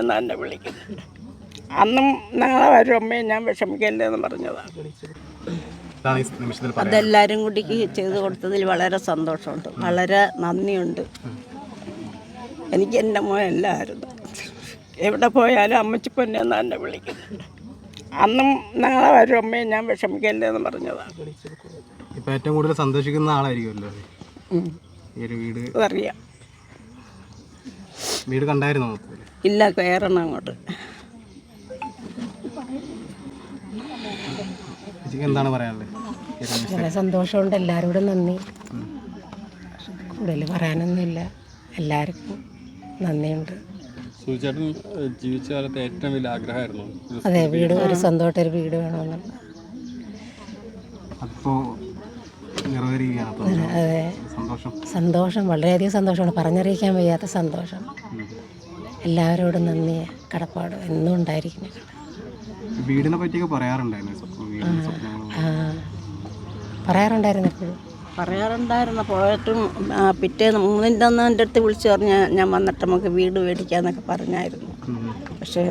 എന്നാ എന്നെ വിളിക്കുന്നത്? അന്നും നാളെ വരും. അമ്മയെ ഞാൻ വിഷമിക്കല്ലേ എന്ന് പറഞ്ഞതാണ് ഇതാണ് നിമിഷത്തിൽ പറയാൻ അതെല്ലാവരും കൂടി ചെയ്തു കൊടുത്തതിൽ വളരെ സന്തോഷമുണ്ട്. വളരെ നന്ദിയുണ്ട്. എനിക്ക് എന്റെ മോൻ എല്ലാവരും എവിടെ പോയാലും അമ്മച്ചിപ്പൊന്നെ എന്നാ എന്നെ വിളിക്കുന്നത്. അന്നും നാളെ വരും. അമ്മയെ ഞാൻ വിഷമിക്കല്ലേ എന്ന് പറഞ്ഞതാണ് ഇപ്പൊ ഏറ്റവും കൂടുതൽ സന്തോഷിക്കുന്ന ആളായിരിക്കുമല്ലോ. ഈ ഒരു വീട് കണ്ടായിരുന്നോ ഇല്ല കയറണം അങ്ങോട്ട്. എന്താണ് പറയാനുള്ളത്? വളരെ സന്തോഷമുണ്ട്. എല്ലാവരോടും നന്ദി. കൂടുതൽ പറയാനൊന്നുമില്ല. എല്ലാവർക്കും നന്ദിയുണ്ട്. സൂചേട്ടൻ ജീവിച്ച കാലത്തെ ഏറ്റവും വലിയ ആഗ്രഹമായിരുന്നു. അതെ വീട് ഒരു സ്വന്തമായിട്ട് ഒരു വീട് വേണമെന്നുള്ള അതിപ്പോ നിറവേറുകയാണ് അപ്പൊ. അതെ. സന്തോഷം. സന്തോഷം വളരെയധികം സന്തോഷമാണ്. പറഞ്ഞറിയിക്കാൻ വയ്യാത്ത സന്തോഷം. എല്ലാവരോടും നന്ദി കടപ്പാട് എന്നും ഉണ്ടായിരിക്കും ഞങ്ങൾ വീടിനെ പറ്റിയൊക്കെ പറയാറുണ്ടായിരുന്നു പറയാറുണ്ടായിരുന്നു എപ്പോഴും? പറയാറുണ്ടായിരുന്നു. പോയിട്ടും പിറ്റേന്ന് മൂന്നിന്റെ അന്ന് എന്റെ അടുത്ത് വിളിച്ചു പറഞ്ഞ ഞാൻ വന്നിട്ട് നമുക്ക് വീട് മേടിക്കാന്നൊക്കെ പറഞ്ഞായിരുന്നു. പക്ഷേ?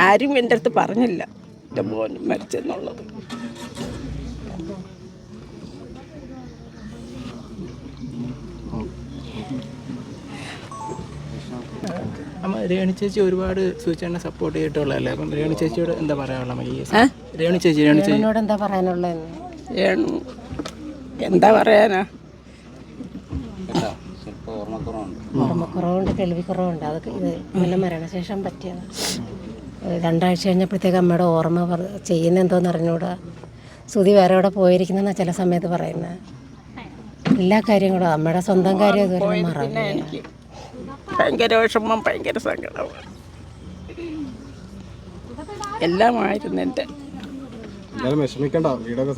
ആരും എന്റെ അടുത്ത് പറഞ്ഞില്ല. എന്റെ മോനും മരിച്ചെന്നുള്ളത്. രേണു ചേച്ചി ഒരുപാട് സൂചന സപ്പോർട്ട് ചെയ്തിട്ടുള്ളതല്ലേ? അപ്പം രേണു ചേച്ചിയോട് എന്താ പറയാനുള്ള രേണു ചേച്ചി രേണു ചേച്ചി. എന്നോട് എന്താ പറയാനുള്ളതെന്ന്? ഏണു എന്താ പറയാനാ? ഓർമ്മക്കുറവുണ്ട്. കേൾവിക്കുറവുണ്ട്. അതൊക്കെ ഇത് ഇന്നലെ മരണശേഷം പറ്റിയത്. രണ്ടാഴ്ച കഴിഞ്ഞപ്പോഴത്തേക്ക് അമ്മയുടെ ഓർമ്മ ചെയ്യുന്ന എന്തോന്ന് അറിഞ്ഞൂടാ? സുതി വേറെ അവിടെ പോയിരിക്കുന്ന ചില സമയത്ത് പറയുന്നത് എല്ലാ കാര്യങ്ങളും അമ്മയുടെ സ്വന്തം കാര്യം ഇതുവരെ മറന്നു ഭയങ്കര വിഷമം ഭയങ്കര സങ്കടമാണ് എല്ലാമായിരുന്നു എന്റെ. എന്തായാലും വിഷമിക്കണ്ട വീടൊക്കെ